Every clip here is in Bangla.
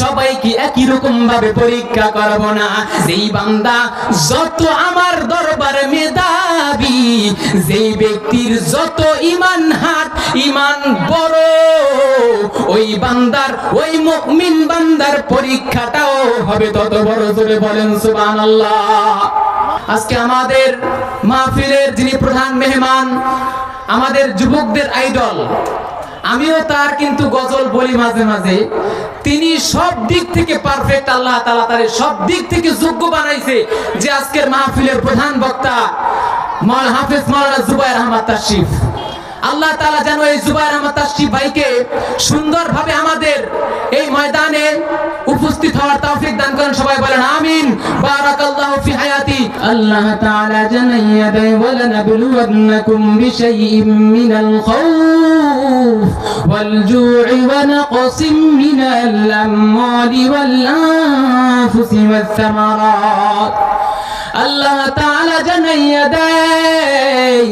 সবাইকে একই রকম ভাবে পরীক্ষা করব না। যেই বান্দা যত আমার দরবারে মেধাবী, যেই ব্যক্তির যত ইমান হাট ইমান বড়, ওই বান্দার, ওই মুমিন বান্দার পরীক্ষাটাও হবে তত বড় জোরে বলেন সুবহানাল্লাহ। আজকে আমাদের মাহফিলের যিনি প্রধান মেহমান, আমাদের যুবকদের আইডল আমিও তার কিন্তু গজল বলি মাঝে মাঝে। তিনি সব দিক থেকে পারফেক্ট আল্লাহ তালা তার সব দিক থেকে যোগ্য বানাইছে যে আজকের মাহফিলের প্রধান বক্তা মল হাফিজ মৌলানা জুবাই আহমদ তাশরিফ। আল্লাহ তালা যেন এই জুবাই আহমদ তাশরিফ ভাইকে সুন্দরভাবে আমাদের এই ময়দানে উপস্থিত হওয়ার তৌফিক দান করেন। সবাই বলেন, আমিন। বারাকাল্লাহু ফি হায়াতি আল্লাহ তাআলা জানাইয়া দেয় ওয়ালানাবলুওয়ান্নাকুম বিশাইইম মিনাল খাউফ ওয়াল জু'i ওয়া নাকসিম মিনাল আমওয়ালি আল্লাহ তাআলা জানাইয়া দেয়,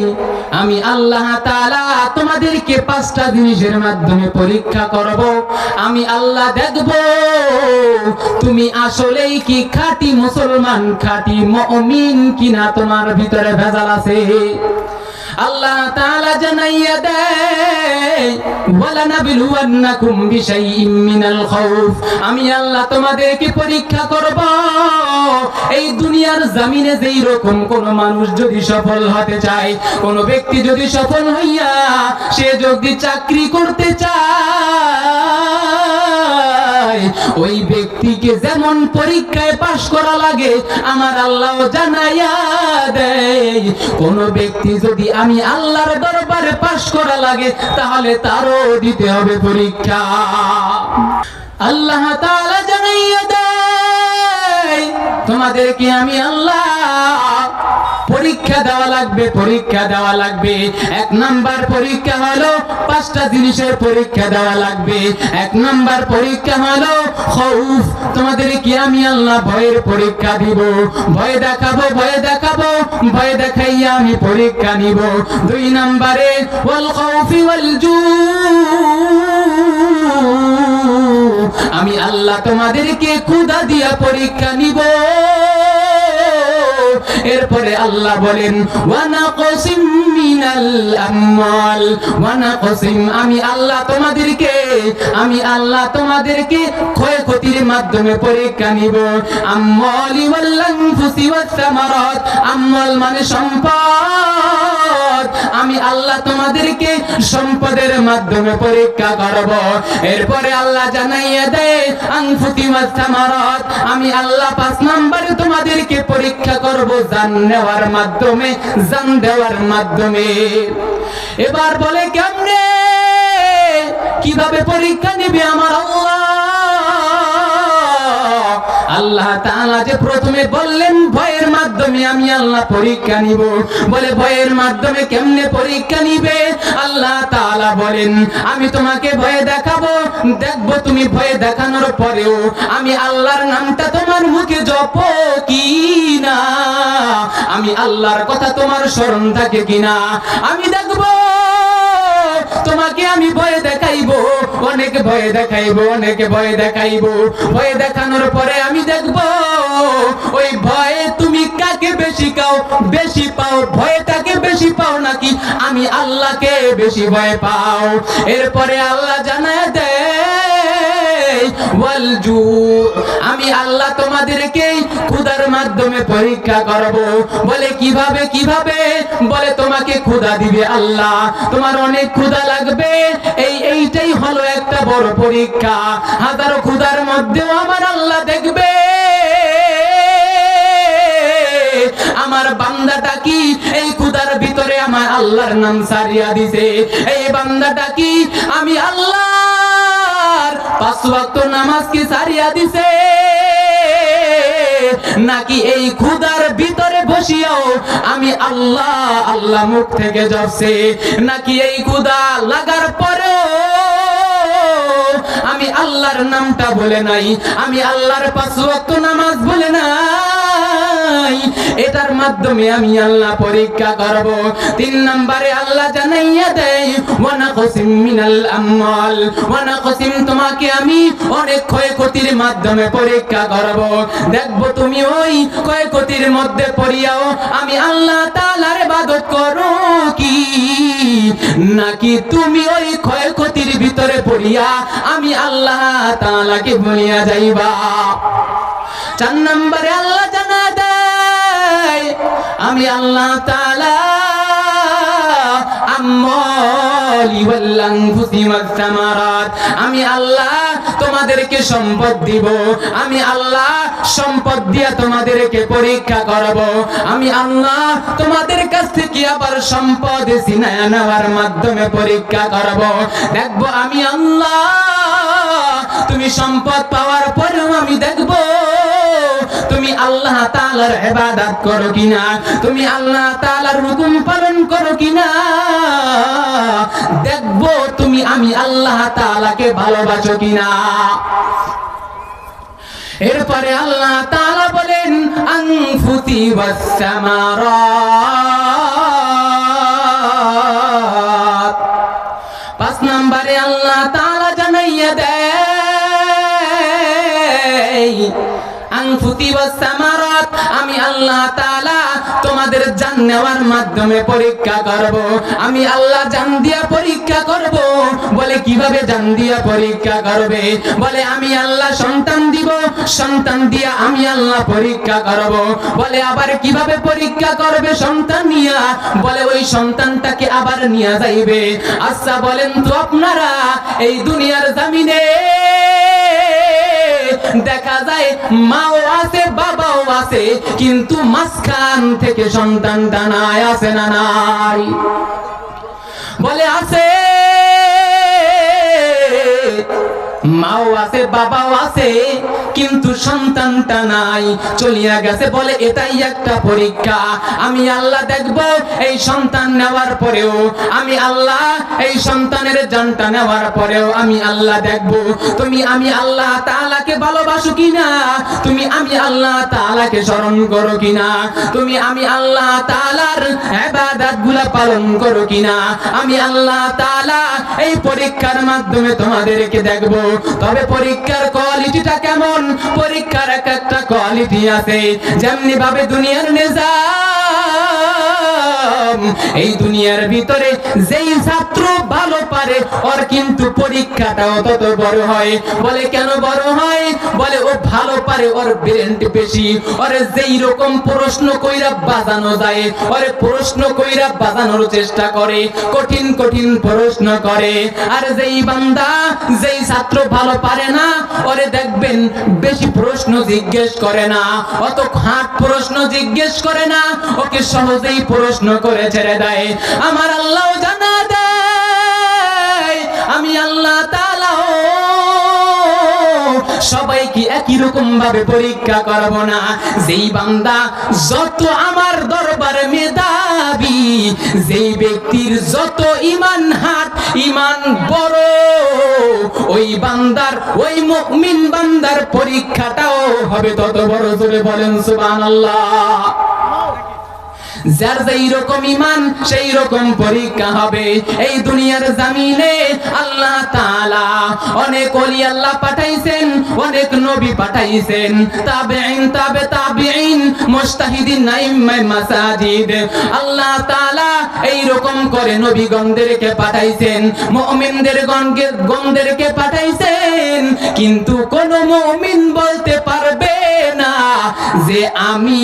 আমি আল্লাহ তাআলা তোমাদেরকে পাঁচটা জিনিসের মাধ্যমে পরীক্ষা করব। আমি আল্লাহ দেখব, তুমি আসলেই কি খাঁটি মুসলমান, খাঁটি মমিন কিনা তোমার ভিতরে ভেজাল আছে। আল্লাহ তাআলা জানাইয়া দেয়, ওয়ালানাবলুওয়ান্নাকুম বিশাইইম মিনাল খাউফ। আমি আল্লাহ তোমাদেরকে পরীক্ষা করব, এই দুনিয়ার জমিনে যেই রকম কোন মানুষ যদি সফল হতে চায়, কোন ব্যক্তি যদি সফল হইয়া সে যদি চাকরি করতে চায় ওই ব্যক্তিকে যেমন পরীক্ষায় পাশ করা লাগে, আমার আল্লাহ জানাইয়া দেয়। কোন ব্যক্তি যদি আমি আল্লাহর দরবারে পাশ করা লাগে, তাহলে তারও দিতে হবে পরীক্ষা। আল্লাহ তাআলা জানাইয়া দেয়, তোমাদেরকে আমি আল্লাহ পরীক্ষা দেওয়া লাগবে, পরীক্ষা দেওয়া লাগবে। এক নাম্বার পরীক্ষা হলো পাঁচটা জিনিসের পরীক্ষা দেওয়া লাগবে। এক নাম্বার পরীক্ষা হলো খৌফ, তোমাদের কি আমি আল্লাহ ভয়ের পরীক্ষা দিব? ভয় দেখাবো ভয় দেখাবো, ভয় দেখাইয়া আমি পরীক্ষা নিব। দুই নাম্বারে, ওয়াল খাউফি ওয়াল জু আমি আল্লাহ তোমাদেরকে ক্ষুধা দিয়া পরীক্ষা নিব। এরপরে আল্লাহ বলেন ওয়ানা কসিম মিনাল আমাল ওয়ানা কসিম আমি আল্লাহ তোমাদেরকে, আমি আল্লাহ তোমাদেরকে ক্ষয়ক্ষতির মাধ্যমে পরীক্ষা নিব। আমওয়ালি ওয়াল আনফুসি ওয়াস সামারাত, আমওয়াল মানে সম্পদ। আমি আল্লাহ তোমাদেরকে সম্পদের মাধ্যমে পরীক্ষা করব। এরপরে আল্লাহ জানাইয়া দেয় ওয়াস সামারাত, আমি আল্লাহ পাঁচ নম্বরে তোমাদেরকে পরীক্ষা করব জান নেওয়ার মাধ্যমে, জান দেওয়ার মাধ্যমে। এবার বলে, কেমনে? কীভাবে পরীক্ষা নেবে আমার আল্লাহ? আল্লাহ তাআলা যে প্রথমে বললেন, ভয়ের মাধ্যমে আমি আল্লাহ পরীক্ষা নিব। বলে, ভয়ের মাধ্যমে কেমনে পরীক্ষা নিবে? আল্লাহ তাআলা বলেন, আমি তোমাকে ভয় দেখাবো। দেখব তুমি ভয় দেখানোর পরেও আমি আল্লাহর নামটা তোমার মুখে জপ কি না? আমি আল্লাহর কথা তোমার স্মরণ থাকে কিনা আমি দেখব তোমাকে আমি ভয় দেখাইবো, অনেক ভয় দেখাইবো, অনেক ভয় দেখাইবো। ভয় দেখানোর পরে আমি দেখব, ওই ভয়ে তুমি কাকে বেশি কাও, বেশি পাও? ভয়টাকে বেশি পাও নাকি? আমি আল্লাহকে বেশি ভয় পাও। এরপরে আল্লাহ জানায় দেয় আমি আল্লাহ তোমাদেরকে মাধ্যমে পরীক্ষা বলে, কীভাবে কীভাবে? বলে, তোমাকে দিবে আল্লাহ। তোমার অনেক ক্ষুধা লাগবে। এই, এইটাই হলো একটা বড় পরীক্ষা। ক্ষুধার মধ্যেও আমার আল্লাহ দেখবে। আমার বান্দাটা কি? এই ক্ষুধার ভিতরে আমার আল্লাহর নাম সারিয়া দিছে। এই বান্দাটা কি? আমি আল্লাহর পাঁচ ওয়াক্ত নামাজ কি সারিয়া দিছে। নাকি এই ক্ষুধার ভিতরে বসিয়াও আমি আল্লাহ আল্লাহ মুখ থেকে যাচ্ছে নাকি এই ক্ষুদা লাগার পরেও আমি আল্লাহর নামটা বলে নাই। আমি আল্লাহর পাঁচ ওয়াক্ত নামাজ বলে নাই। নাই। এটার মাধ্যমে আমি আল্লাহ পরীক্ষা করব। তিন নম্বরে আল্লাহ জানাইয়া দেয়, ওয়ানা কসিম মিনাল আমাল ওয়ানা কসিম তোমাকে আমি অনেক ক্ষয়ক্ষতির মাধ্যমে পরীক্ষা করব। দেখব তুমি ওই ক্ষয়ক্ষতির মধ্যে পড়িয়াও, আমি আল্লাহ তাআলার ইবাদত করো কি? নাকি তুমি ওই ক্ষয়ক্ষতির ভিতরে পড়িয়া, আমি আল্লাহ তাআলাকে ভুলিয়া যাইবা? চার নম্বরে আল্লাহ আমি আল্লাহ সামারাত আমি আল্লাহ তোমাদেরকে সম্পদ দিব। আমি আল্লাহ সম্পদ দিয়া তোমাদেরকে পরীক্ষা করব। আমি আল্লাহ তোমাদের কাছ থেকে আবার সম্পদ সিনায় নেওয়ার মাধ্যমে পরীক্ষা করব। দেখব আমি আল্লাহ, তুমি সম্পদ পাওয়ার পরেও আমি দেখব তুমি আল্লাহ তাআলার ইবাদত করো কিনা? তুমি আল্লাহ তাআলার হুকুম পালন করো কিনা? দেখব তুমি আমি আল্লাহ তাআলাকে ভালোবাসো কিনা? এরপরে আল্লাহ তালা বলেন, আনফুতি ওয়াস সামারাত আমি আল্লাহ তোমাদের জান নেওয়ার মাধ্যমে পরীক্ষা করব। আমি আল্লাহ জান দিয়া পরীক্ষা করব। বলে, কীভাবে জান দিয়া পরীক্ষা করবে? বলে, আমি আল্লাহ সন্তান দিব, সন্তান দিয়া আমি আল্লাহ পরীক্ষা করব। বলে, আবার কীভাবে পরীক্ষা করবে সন্তান নিয়া? বলে, ওই সন্তানটাকে আবার নিয়ে যাইবে। আচ্ছা বলেন তো আপনারা, এই দুনিয়ার জামিনে দেখা যায় মাও আছে, বাবাও আছে, কিন্তু মাঝখান থেকে সন্তান টানায় আছে না নাই? বলে, আছে। মাও আছে, বাবাও আছে, কিন্তু সন্তানটা নাই। চলিয়া গেছে বলে, এটাই একটা পরীক্ষা। আমি আল্লাহ দেখব, এই সন্তান নেওয়ার পরেও। আমি আল্লাহ, এই সন্তানের জানটা নেওয়ার পরেও আমি আল্লাহ দেখব। তুমি আমি আল্লাহ তাআলাকে ভালোবাসো কিনা? তুমি আমি আল্লাহ তাআলাকে স্মরণ করো কিনা? তুমি আমি আল্লাহ তাআলার ইবাদতগুলা পালন করো কিনা? আমি আল্লাহ তাআলা এই পরীক্ষার মাধ্যমে তোমাদেরকে দেখব। তবে পরীক্ষার কোয়ালিটিটা কেমন? পরীক্ষার এক একটা কোয়ালিটি আছে। যেমনি ভাবে দুনিয়ার নেজা এই দুনিয়ার ভিতরে যেই ছাত্র ভালো পারে, ওর কিন্তু পরীক্ষাটাও তত বড় হয়। বলে, কেন বড় হয়? বলে, ও ভালো পারে, ওর ব্রেন্ট বেশি। ওরে, যেই রকম প্রশ্ন কইরা বাজানো যায়, ওরে প্রশ্ন কইরা বাজানোর চেষ্টা করে, কঠিন কঠিন প্রশ্ন করে। আর যেই বান্দা, যেই ছাত্র ভালো পারে না, ওরে দেখবেন বেশি প্রশ্ন জিজ্ঞেস করে না। অত খাট প্রশ্ন জিজ্ঞেস করে না, ওকে সহজেই প্রশ্ন করে ছেড়ে দেয়। আমার আল্লাহ জানা দেয়। আমি আল্লাহ সবাইকে একই রকম ভাবে পরীক্ষা করব না। যেই বান্দা যত আমার দরবারে মেধাবী, যেই ব্যক্তির যত ইমান হাত ইমান বড়, ওই বান্দার, ওই মুমিন বান্দার পরীক্ষাটাও হবে তত বড় জোরে বলেন সুবহানাল্লাহ। যার যেই রকম ইমান সেই রকম পরীক্ষা হবে। এই দুনিয়ার জামিনে আল্লাহ তাআলা অনেক ওলি আল্লাহ পাঠাইছেন, অনেক নবী পাঠাইছেন। তাবেঈন, তাবে তাবেঈন, মুস্তাহিদিন নাইমাই মাসাজিদ। আল্লাহ তাআলা এই রকম করে নবীগণদেরকে পাঠাইছেন মুমিনদের গণকে গণদেরকে পাঠাইছেন। কিন্তু কোন মুমিন বলতে পারবে না যে আমি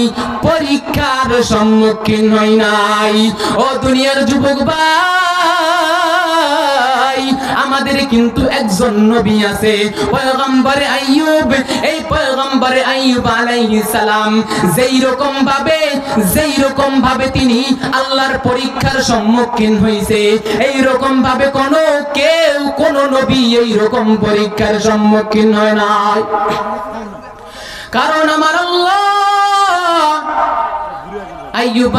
পরীক্ষার সম্মুখীন হই নাই। ও দুনিয়ার যুবক ভাই আমাদের কিন্তু একজন নবী আছে। পয়গম্বরে আইয়ুব, এই পয়গম্বরে আইয়ুব আলাইহিস সালাম যেই রকম ভাবে, যেই রকম ভাবে তিনি আল্লাহর পরীক্ষার সম্মুখীন হইছে, এই রকম ভাবে কোন, কেউ কোন নবী এই রকম পরীক্ষার সম্মুখীন হয় নাই। কারণ আমার আল্লাহ আইয়ুব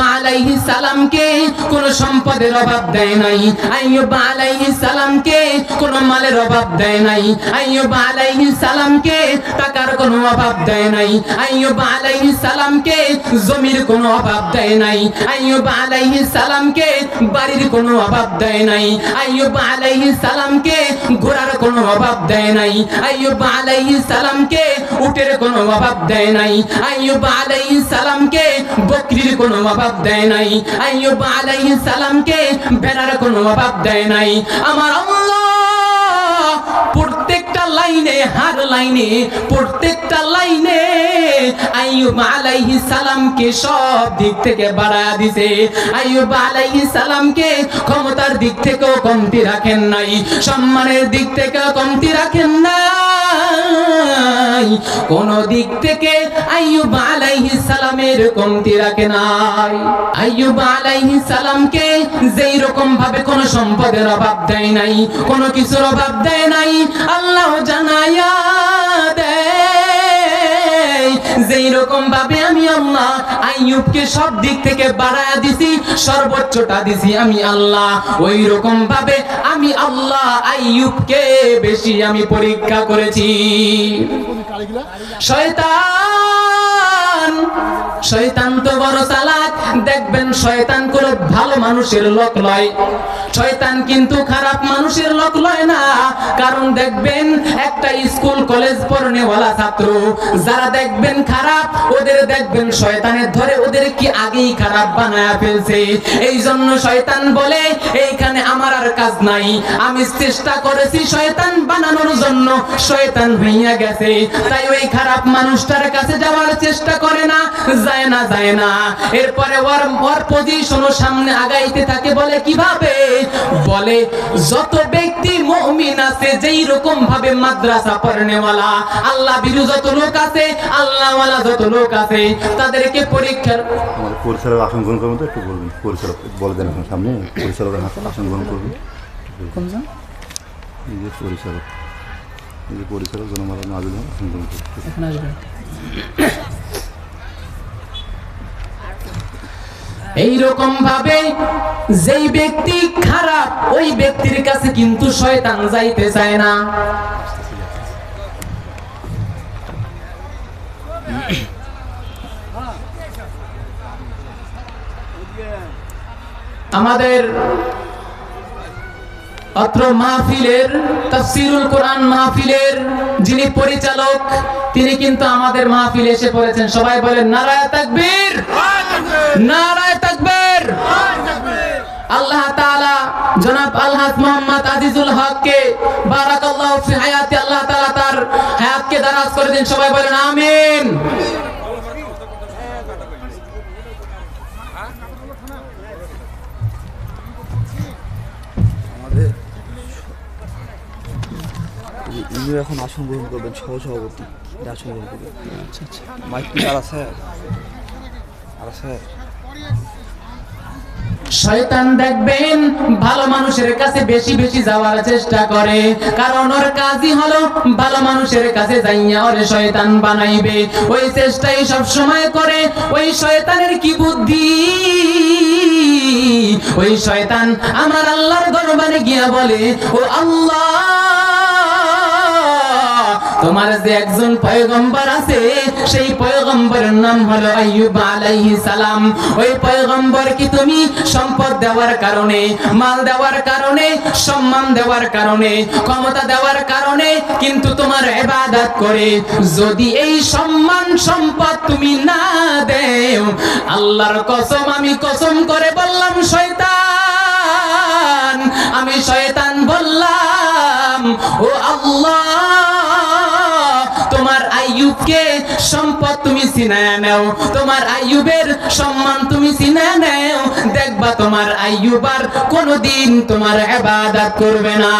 জমির কোনো অভাব দেয় নাই। আইয়ুব আলাইহিস সালামকে বাড়ির কোনো অভাব দেয় নাই। আইয়ুব আলাইহিস সালামকে ঘোড়ার কোনো অভাব দেয় নাই। আইয়ুব আলাইহিস সালামকে উটের কোনো অভাব দেয় নাই। আইয়ুব আলাইহিস সালামকে বকরির কোনো অভাব দেয় নাই। আইয়ুব আলাইহিস সালামকে ভেড়ার কোনো অভাব দেয় নাই। আমার প্রত্যেকটা লাইনে, হার লাইনে, প্রত্যেকটা লাইনে আইয়ুব আলাইহিস সালামকে সব দিক থেকে বাড়ায়া দিছে। আইয়ুব আলাইহিস সালামকে ক্ষমতার দিক থেকেও কমতি রাখেন নাই, সম্মানের দিক থেকেও কমতি রাখেন নাই। কোন দিক থেকে আইয়ুব আলাইহিস সালামের কমতি রাখে নাই। আইয়ুব আলাইহিস সালামকে যেই রকম ভাবে কোন সম্পদের অভাব দেয় নাই, কোন কিছুর অভাব দেয় নাই, আল্লাহ জানায়া যেই রকম ভাবে আমি আল্লাহ আইয়ুবকে সব দিক থেকে দিছি, সর্বোচ্চটা দিছি আমি আল্লাহ। ওই রকম ভাবে আমি আল্লাহ আইয়ুবকে বেশি আমি পরীক্ষা করেছি। শয়তান শয়তান তো বড় দেখবেন শয়তান কোন ভালো মানুষের লোক লয় শয়তান কিন্তু খারাপ মানুষের লোক লয় না। কারণ দেখবেন একটা স্কুল কলেজ পড়নেওয়ালা ছাত্র, যারা দেখবেন খারাপ, ওদের দেখবেন শয়তানের ধরে ওদের কি আগেই খারাপ বানায়া ফেলছে। এই জন্য শয়তান বলে, এইখানে আমার আর কাজ নাই। আমি চেষ্টা করেছি শয়তান বানানোর জন্য। শয়তান হইয়া গেছে। তাই ওই খারাপ মানুষটার কাছে যাওয়ার চেষ্টা করে না, যায় না যায় না। এরপরে ওর ওর পজিশনও সামনে আগাইতে থাকে বলে কীভাবে? বলে যত ব্যক্তি মুমিন আছে যেই রকম ভাবে মাদ্রাসা পড়নেওয়ালা আল্লাহ বিরু যত লোক আছে আল্লাহওয়ালা যত লোক আছে তাদেরকে পরীক্ষার পরিচালক আসন গ্রহণ করবেন তো একটু বলবেন পরিচালক বলে দেন এখন সামনে। পরিচালকের হাতে আসন গ্রহণ করবেন। এই যে পরিচালক। এই পরিচালক জনমালা হন, আসন গ্রহণ করবেন। এই রকম ভাবে যেই ব্যক্তি খারাপ, ওই ব্যক্তির কাছে কিন্তু শয়তান যাইতে চায় না। আমাদের অত্র মাহফিলের, তাফসিরুল কোরআন মাহফিলের যিনি পরিচালক, তিনি কিন্তু আমাদের মাহফিলে এসে পড়েছেন। সবাই বলেন, নারায় তাকবীর! নারায় তাকবীর! আল্লাহ তাআলা জনাব আলহাজ মোহাম্মদ আজিজুল হককে বারাকাল্লাহু ফি হায়াতি, আল্লাহ তাআলা তার হায়াতকে দারাজ করে দিন। সবাই বলেন, আমিন। ইনি এখন আসন গ্রহণ করবেন সহ সভাপতি আসন গ্রহণ করবেন। আচ্ছা আচ্ছা মাইক কি আর আছে? আর আছে? শয়তান দেখবেন, ভালো মানুষের কাছে বেশি বেশি যাওয়ার চেষ্টা করে। কারণ ওর কাজই হলো, ভালো মানুষের কাছে যাইয়া ওরে শয়তান বানাইবে। ওই চেষ্টাই সব সময় করে, ওই শয়তানের কি বুদ্ধি? ওই শয়তান আমার আল্লাহর দরবারে গিয়া বলে, ও আল্লাহ তোমার যে একজন পয়গম্বর আছে, সেই পয়গম্বরের নাম হলো আইয়ুব আলাইহিস সালাম। ওই পয়গম্বর কি তুমি সম্পদ দেওয়ার কারণে, মাল দেওয়ার কারণে, সম্মান দেওয়ার কারণে, ক্ষমতা দেওয়ার কারণে কিন্তু তোমার ইবাদত করে। যদি এই সম্মান সম্পদ তুমি না দেও, আল্লাহর কসম, আমি কসম করে বললাম, শয়তান, আমি শয়তান বললাম, ও আল্লাহ আইয়ুবকে সম্পদ তুমি চিনায় নাও তোমার আইয়ুবের সম্মান তুমি চিনায় নাও দেখবা তোমার আইয়ুবার কোনোদিন তোমার ইবাদত করবে না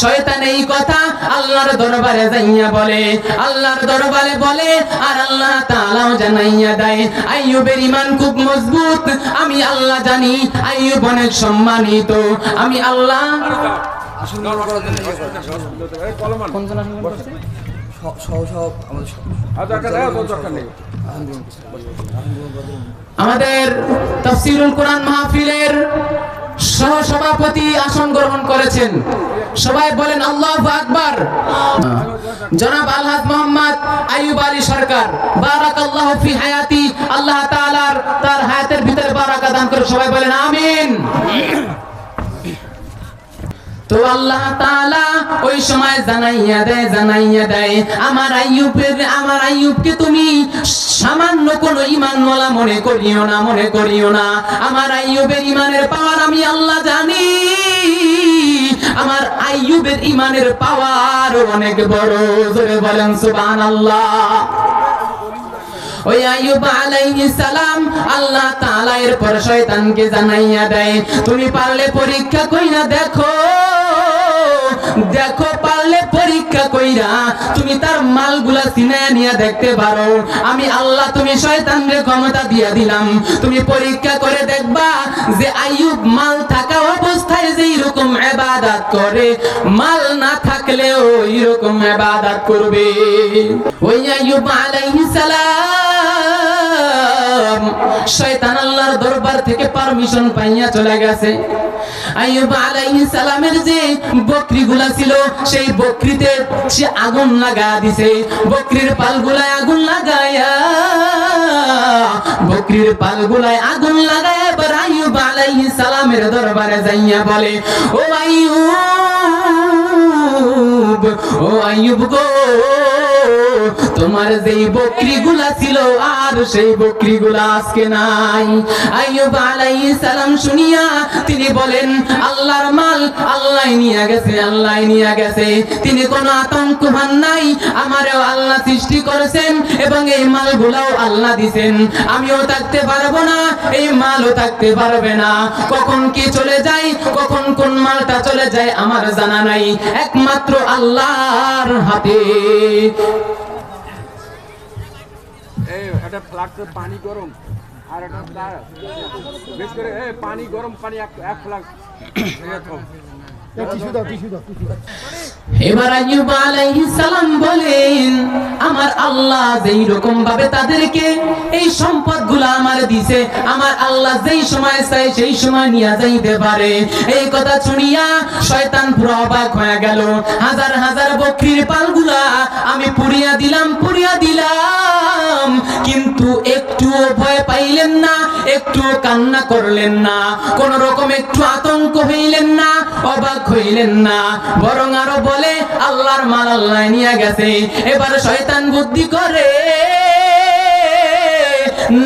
শয়তান এই কথা আল্লাহর দরবারে যাইয়া বলে আল্লাহর দরবারে বলে আর আল্লাহ তাআলাও জানাইয়া দেয় আইয়ুবের ঈমান খুব মজবুত আমি আল্লাহ জানি আইয়ুব অনেক সম্মানিত আমি আল্লাহ আসন সহ- আমাদের তফসিরুল কোরআন মাহফিলের সহসভাপতি আসন গ্রহণ করেছেন। সবাই বলেন আল্লাহ আকবার। জনাব আলহাজ মোহাম্মদ আইয়ুব আলী সরকার বারাকাল্লাহু ফি হায়াতি আল্লাহ তাআলার তার হায়াতের ভিতরে বারাকা দান করে সবাই বলেন আমিন। তো আল্লাহ তাআলা ওই সময় জানাইয়া দেয় জানাইয়া দেয়, আমার আইয়ুবের, আমার আইয়ুবকে তুমি সামান্য কোনো ইমানওয়ালা মনে করিও না, মনে করিও না। আমার আইয়ুবের ইমানের পাওয়ার আমি আল্লাহ জানি। আমার আইয়ুবের ইমানের পাওয়ার অনেক বড়। বলেন সুবহানাল্লাহ। ওই আইয়ুব আলাইহিস আল্লাহ তাআলা এরপর শয়তানকে জানাইয়া দেয়, তুমি পারলে পরীক্ষা কইরা দেখো দেখো পারলে পরীক্ষা কইরা তুমি তার মালগুলা সিনায় নিয়ে দেখতে পারো। আমি আল্লাহ তুমি শয়তানরে ক্ষমতা দিয়া দিলাম। তুমি পরীক্ষা করে দেখবা যে আইয়ুব মাল থাকা অবস্থায় যে এরকম ইবাদত করে, মাল না থাকলেও এরকম ইবাদত করবে। ওই আইয়ুব আলাইহিস সালাম শয়তান আল্লাহর দরবার থেকে পারমিশন পাইয়া চলে গেছে। আইয়ুব আলাইহিস সালামের যে বকরিগুলা ছিল, সেই বকরিতে সে আগুন লাগা দিছে। বকরির পালগুলায় আগুন লাগায়া, বকরির পালগুলায় আগুন লাগায় এবার আইয়ুব আলাইহিস সালামের দরবারে যাইয়া বলে, ও আইয়ুব ও আইয়ুব গো তোমার যেই বকরিগুলা ছিল, আর সেই বকরিগুলা আজকে নাই। আইয়ুব আলাইহিস সালাম শুনিয়া তিনি বলেন, আল্লাহর মাল আল্লাহ নিয়ে গেছে, আল্লাহ নিয়ে গেছে। তিনি কোনো আতঙ্ক হন নাই, আমারও আল্লাহ সৃষ্টি করেছেন এবং এই মালগুলাও আল্লাহ দিছেন। আমিও থাকতে পারব না, এই মালও থাকতে পারবে না। কখন কি চলে যায়, কখন কোন মালটা চলে যায়, আমার জানা নাই। একমাত্র আল্লাহর হাতে। এই একটা ফ্লাক্সে পানি গরম আর তার বেশ করে পানি গরম পানি এক ফ্লাক্স এবার আইয়ুব আলাইহিস সালাম বলেন আমার আল্লাহ যেই রকম ভাবে তাদেরকে এই সম্পদগুলো আমার দিছে আমার আল্লাহ যেই সময় চাই সেই সময় নিয়ে যাইতে পারে। এই কথা শুনিয়া শয়তান পুরো অবাক হয়ে গেল। হাজার হাজার বকরির পালগুলা আমি পুড়িয়া দিলাম পুড়িয়া দিলাম কিন্তু একটুও ভয় পাইলেন না একটুও কান্না করলেন না কোন রকম একটু আতঙ্ক হইলেন না অবাক হইলেন না। বরং আরও বলে, আল্লাহর মাল আল্লাহ নিয়ে গেছে। এবার শয়তান বুদ্ধি করে,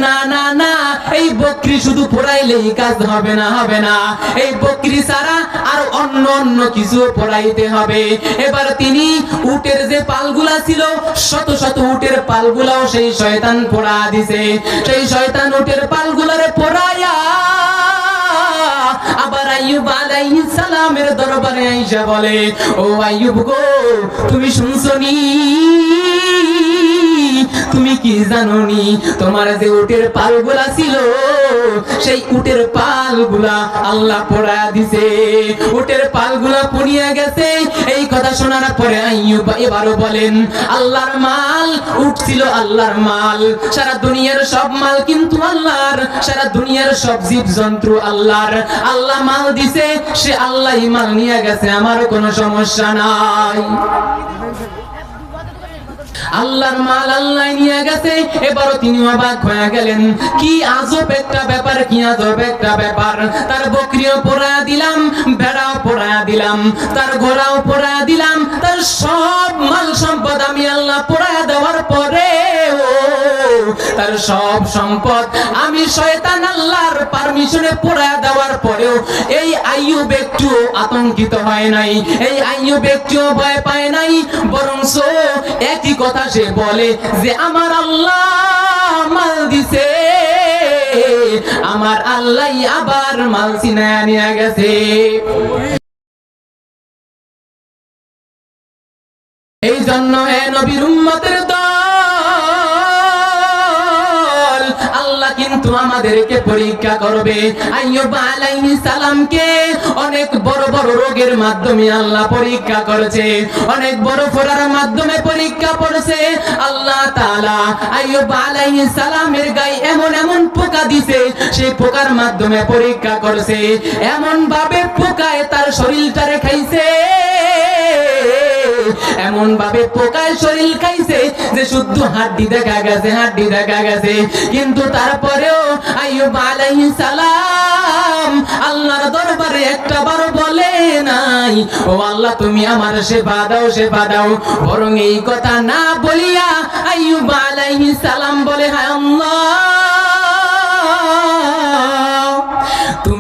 না না না, এই বকরি শুধু পোড়াইলেই কাজ হবে না হবে না। এই বকরি ছাড়া আর অন্য অন্য কিছু পোড়াইতে হবে। এবার তিনি উটের যে পালগুলা ছিল, শত শত উটের পালগুলাও সেই শয়তান পোড়া দিছে। সেই শয়তান উটের পালগুলারে পোড়াইয়া আইয়ুব আলাইহিস সালামের দরবারে আয়েশা বলে ও আইয়ুব গো তুমি শুনছনি তুমি কি জানোনি? তোমার যে উটের পালগুলা ছিল, সেই উটের পালগুলা আল্লাহ পোড়া দিছে। উটের পালগুলা পুড়িয়া গেছে। এই কথা শোনার পরে এবারও বলেন, আল্লাহর মাল উঠছিল আল্লাহর মাল। সারা দুনিয়ার সব মাল কিন্তু আল্লাহর। সারা দুনিয়ার সব জীব জন্তু আল্লাহর। আল্লাহ মাল দিছে, সে আল্লাহই মাল নিয়ে গেছে। আমার কোনো সমস্যা নাই। আল্লাহর মাল আল্লাহ নিয়ে গেছে, এবারও তিনি অবাক হয়ে গেলেন। কি আজব একটা ব্যাপার, কি আজব একটা ব্যাপার। তার বকরিও পোড়া দিলাম, ভেড়াও পোড়া দিলাম, তার ঘোড়াও পোড়া দিলাম, তার সব মাল সম্পদ আমি আল্লাহ পোড়া দেওয়ার পরে তার সব সম্পদ আমি শয়তান আল্লাহর পারমিশনে পোড়া দেওয়ার পরেও, এই আইয়ুব একটু আতঙ্কিত হয় নাই, এই আইয়ুব একটু ভয় পায় নাই বরং একই কথা সে বলে যে, আমার আল্লাহ মাল দিছে। আমার আল্লাহ আবার মাল সিনায় নিয়ে গেছে। এই জন্য হে নবীর উম্মতের দল কিন্তু আমাদেরকে পরীক্ষা করবে। সালামকে অনেক বড় বড় রোগের মাধ্যমে আল্লাহ পরীক্ষা করেছে। অনেক বড় ফোড়ার মাধ্যমে পরীক্ষা করেছে আল্লাহ সালামের গায়ে এমন এমন পোকা দিছে, সেই পোকার মাধ্যমে পরীক্ষা করেছে। এমন ভাবে পোকায় তার শরীরটারে খাইছে। এমন ভাবে পোকায় শরীর খাইছে যে শুদ্ধ হাড্ডি দেখা গেছে, হাড্ডি দেখা গেছে। কিন্তু তারপরেও আইয়ুব আলাইহিস সালাম আল্লাহর দরবারে একটা বার বলে নাই, ও আল্লাহ, তুমি আমার সেবা দাও সেবা দাও। বরং এই কথা না বলিয়া আইয়ুব আলাইহিস সালাম বলে, হায় আল্লাহ!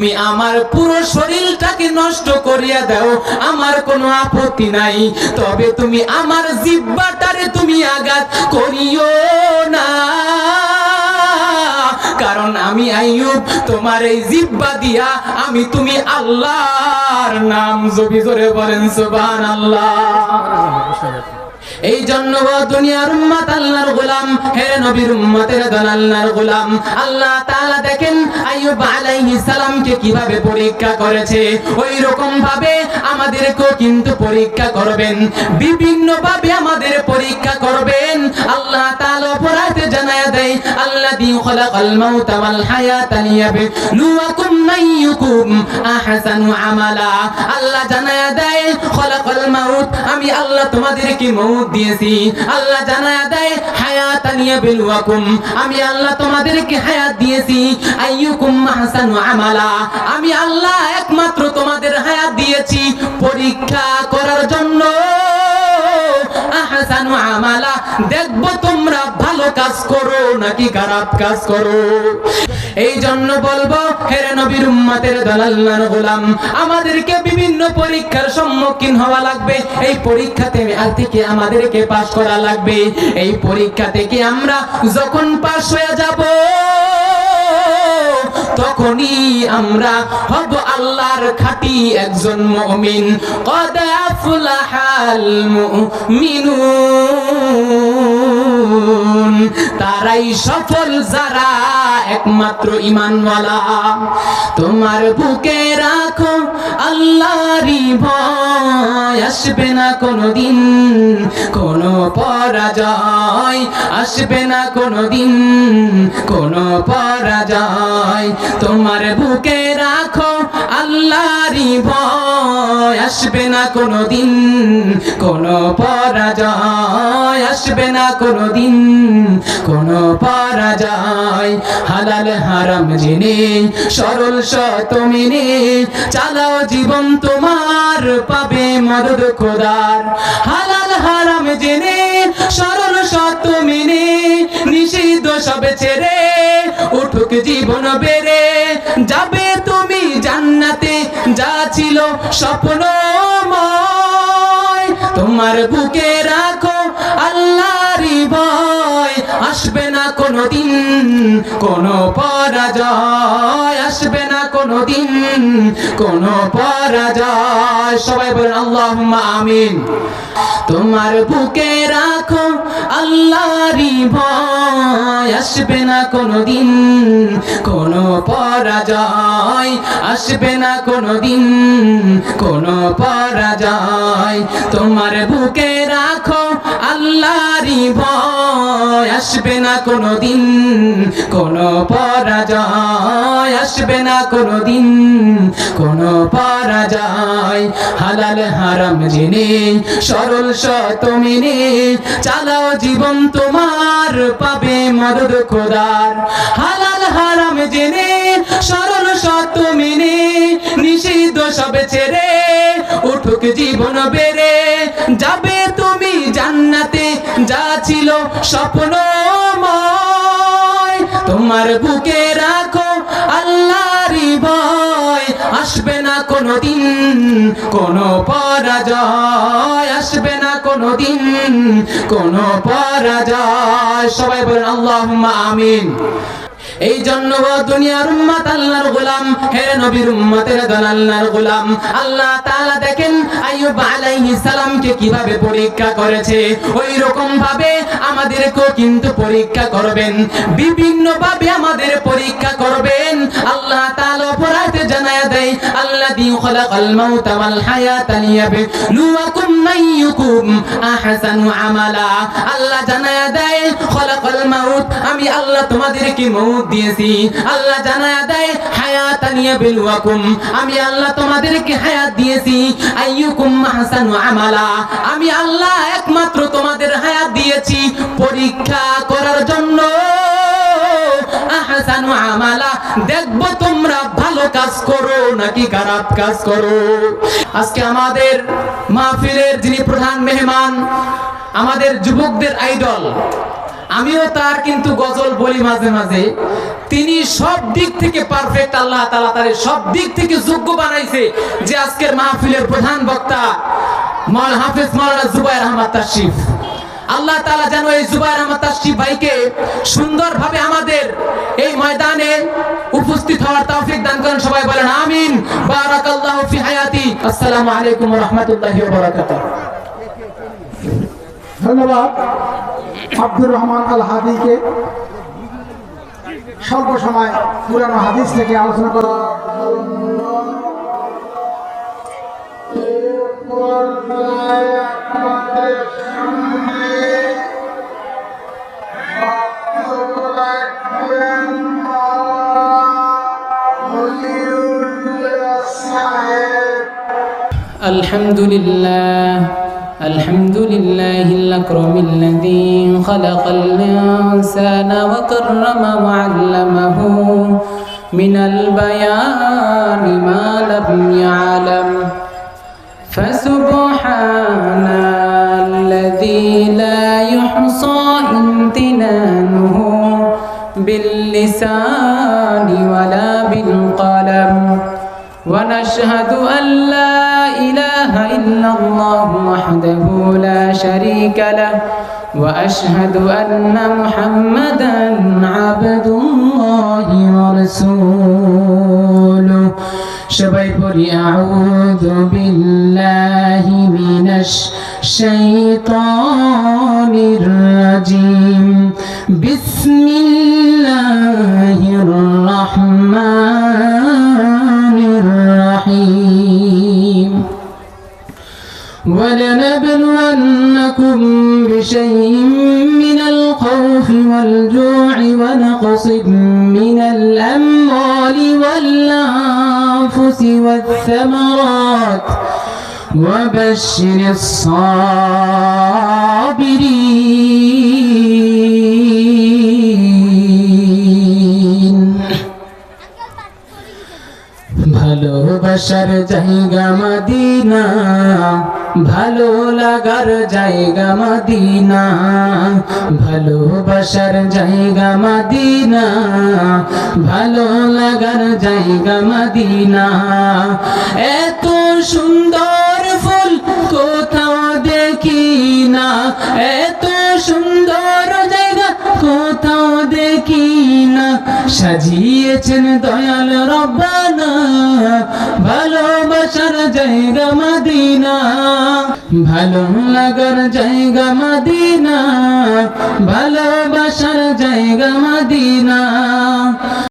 তুমি আমার পুরো শরীরটাকে নষ্ট করিয়া দাও, আমার কোনো আপত্তি নাই। তবে তুমি আমার জিব্বাটারে তুমি আঘাত করিও না। কারণ আমি আইয়ুব, তোমার এই জিব্বা দিয়া আমি তুমি আল্লাহর নাম জবি জোরে বলেন, সুবহানাল্লাহ। এই জন্য দুনিয়ার উম্মত আল্লাহর গোলাম, হে নবীর উম্মতের দল আল্লাহর গোলাম। আল্লাহ তাআলা দেখেন আইয়ুব আলাইহিস সালামকে কীভাবে পরীক্ষা করেছে। ওই রকম ভাবে আমাদেরকেও কিন্তু পরীক্ষা করবেন। বিভিন্ন ভাবে আমাদের পরীক্ষা করবেন। আল্লাহ তাআলা অপরাধে জানায়া দেয়, আল্লাযী খালাকাল মাউতা ওয়াল হায়াতা লিয়াবলুয়াকুম আইয়ুকুম আহসানু আমালা। আল্লাহ জানায়া দেয়, খালাকাল মাউত, আমি আল্লাহ তোমাদেরকে মউত দিয়েছি। আল্লাহ জানায় দেয়, হায়াত হায়াতান বেলুয়াকুম। আমি আল্লাহ তোমাদেরকে হায়াত দিয়েছি। আইয়ুকুম মাহসানু আমালা। আমি আল্লাহ একমাত্র তোমাদের হায়াত দিয়েছি। পরীক্ষা করার জন্য আহসানু আমালা? দেখব তোমরা ভালো কাজ করো নাকি খারাপ কাজ করো? এই জন্য বলব হেরে নবীর উম্মতের দলাল্লার গোলাম, আমাদেরকে বিভিন্ন পরীক্ষার সম্মুখীন হওয়া লাগবে। এই পরীক্ষাতে আর থেকে আমাদেরকে পাশ করা লাগবে। এই পরীক্ষা থেকে আমরা যখন পাশ হয়ে যাব? তখনই আমরা হব আল্লাহর খাঁটি একজন মমিন। তারাই সফল যারা একমাত্র ইমানওয়ালা তোমার বুকে রাখো আল্লাহরই ভয়। আসবে না কোনোদিন, কোনো পরাজয়। আসবে না কোনোদিন, কোনো পরাজয়। তোমার বুকে রাখো আল্লাহরই ভয়। আসবে না কোনোদিন, কোনো পরাজয়। আসবে না কোনোদিন, কোনো পরাজয়। হালাল হারাম জেনে, সরল সত মেনে চালাও জীবন তোমার, পাবে মদদ খোদার। হালাল হারাম জেনে সরল সত্য মেনে, নিষিদ্ধ সব ছেড়ে উঠুক জীবন বেড়ে। যাবে তুমি জান্নাতে, যা ছিল স্বপ্ন তোমার বুকে কোনোদিন কোনো পরাজয় আসবে না কোনোদিন কোনো পরাজয়। সবাই বলেন, আল্লাহুম্মা আমিন। তোমার বুকে রাখো আল্লাহরই ভয়। আসবে না কোনোদিন কোনো পরাজয়। আসবে না কোনোদিন কোনো পরাজয়। তোমার বুকে রাখো আল্লাহরই ভয়। আসবে না কোনোদিন, কোনো পরাজয় আসবে না কোনোদিন। কোনো পরাজয় হালাল হারাম জেনে, সরল সত মেনে, চালাও জীবন তোমার, পাবে মদদ খোদার। হালাল হারাম জেনে, সরল সত মেনে, নিষিদ্ধ সবে ছেড়ে, উঠুক জীবন বেড়ে। যাবে তুমি জান্নাতে, যা ছিল স্বপ্নময় তোমার বুকে রাখো আল্লাহরই ভয়। আসবে না কোনো দিন কোনো পরাজয়। আসবে না কোনো দিন কোনো পরাজয়। সবাই বলেন, আল্লাহুম্মা আমিন। এই জন্য দুনিয়ার উম্মত আল্লাহর গোলাম, হে নবীর উম্মতের দল আল্লাহর গোলাম। আল্লাহ তাআলা দেখেন আইয়ুব আলাইহিস সালামকে কীভাবে পরীক্ষা করেছে। ওই রকম ভাবে আমাদেরকেও কিন্তু পরীক্ষা করবেন। বিভিন্ন ভাবে আমাদের পরীক্ষা করবেন। আল্লাহ তাআলা অপরাধে জানায় দেয়, আল্লাযী খালাকাল মাউতা ওয়াল হায়াতা লিয়াবলুয়াকুম আইয়ুকুম আহসানু আমালা। আল্লাহ জানায় দেয়, খালাকাল মাউত, আমি আল্লাহ তোমাদেরকে মউত দিয়েছি। আল্লাহ জানায় দেয়, হায়াতা লিয়াবলুয়াকুম আমি আল্লাহ তোমাদেরকে হায়াত দিয়েছি। আইয়ুকুম আহসানু আমালা। আমি আল্লাহ একমাত্র তোমাদের হায়াত দিয়েছি। পরীক্ষা করার জন্য। আহসানু আমালা। দেখব তোমরা ভালো কাজ করো নাকি খারাপ কাজ করো। আজকে আমাদের মাহফিলের যিনি প্রধান মেহমান, আমাদের যুবকদের আইডল আমিও তার কিন্তু গজল বলি মাঝে মাঝে। তিনি সব দিক থেকে পারফেক্ট আল্লাহ তালা তার সব দিক থেকে যোগ্য বানাইছে যে আজকের মাহফিলের প্রধান বক্তা মল হাফেজ মাওলানা জুবাইর আহমদ তাশরিফ। আল্লাহ তালা যেন এই জুবাইর আহমদ তাশরিফ ভাইকে সুন্দরভাবে আমাদের এই ময়দানে উপস্থিত হওয়ার তৌফিক দান করেন, সবাই বলেন আমিন। বারাকাল্লাহু ফি হায়াতি। আসসালামু আলাইকুম ওয়া রাহমাতুল্লাহি ওয়া বারাকাতুহু। ধন্যবাদ। আব্দুর রহমান আল হাদিকে স্বল্প সময় পুরানো হাদিস থেকে আলোচনা করা الحمد لله الحمد لله الأكرم الذي خلق الإنسان وكرم وعلمه من البيان ما لم يعلم. فسبحان الذي لا يحصى امتنانه باللسان ولا بالقلم. ونشهد أن لا إله إله إلا الله وحده لا شريك له وأشهد أن محمدا عبد الله ورسوله شبيبري أعوذ بالله من الشيطان الرجيم. بسم الله الرحمن ولنبلونكم بشيء من الخوف والجوع ونقص من الأموال والأنفس والثمرات وبشر الصابرين ভালোবাসার জায়গা মদিনা ভালো লাগার জায়গা মদিনা ভালোবাসার জায়গা মদিনা, ভালো লাগার জায়গা মদিনা। এত সুন্দর ফুল কোথাও দেখি না সাজিয়েছেন দয়াল রব্বানা ভালোবাসার জায়গা মদিনা ভালো লাগার জায়গা মদিনা ভালোবাসার জায়গা মদিনা।